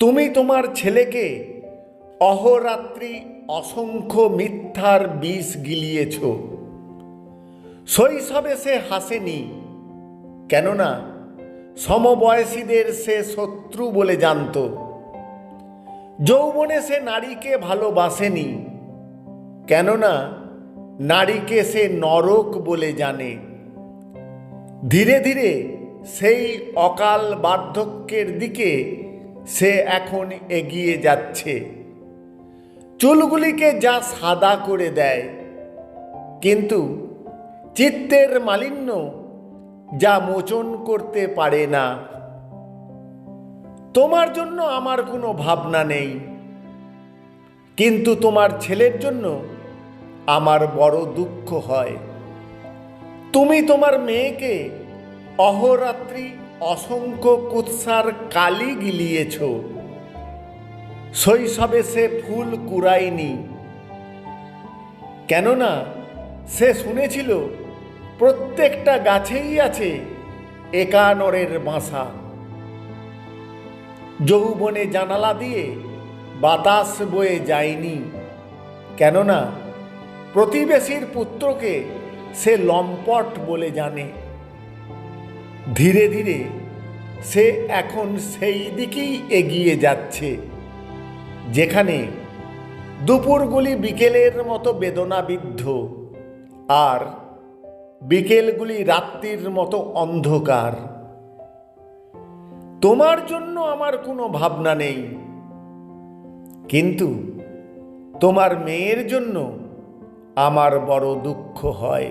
তুমি তোমার ছেলেকে অহরাত্রি অসংখ্য মিথ্যার বিষ গিলিয়েছ। শৈশবে সে হাসেনি, কেননা সমবয়সীদের সে শত্রু বলে জানত। যৌবনে সে নারীকে ভালোবাসেনি, কেননা নারীকে সে নরক বলে জানে। ধীরে ধীরে সেই অকাল বার্ধক্যের দিকে সে এখন এগিয়ে যাচ্ছে। চুলগুলিকে যা সাদা করে দেয়, কিন্তু চিত্তের মালিন্য যা মোচন করতে পারে না। তোমার জন্য আমার কোনো ভাবনা নেই, কিন্তু তোমার ছেলের জন্য আমার বড় দুঃখ হয়। তুমি তোমার মেয়েকে অহরাত্রি অসংখ্য কুৎসার কালি গিলিয়েছ। শৈশবে সে ফুল কুড়ায়নি। কেননা সে শুনেছিল, প্রত্যেকটা গাছেই আছে একানরের বাসা। যৌবনে জানালা দিয়ে বাতাস বয়ে যায়নি। কেননা প্রতিবেশীর পুত্রকে সে লম্পট বলে জানে। ধীরে ধীরে সে এখন সেই দিকেই এগিয়ে যাচ্ছে, যেখানে দুপুরগুলি বিকেলের মতো বেদনাবিদ্ধ আর বিকেলগুলি রাত্রির মতো অন্ধকার। তোমার জন্য আমার কোনো ভাবনা নেই, কিন্তু তোমার মেয়ের জন্য আমার বড় দুঃখ হয়।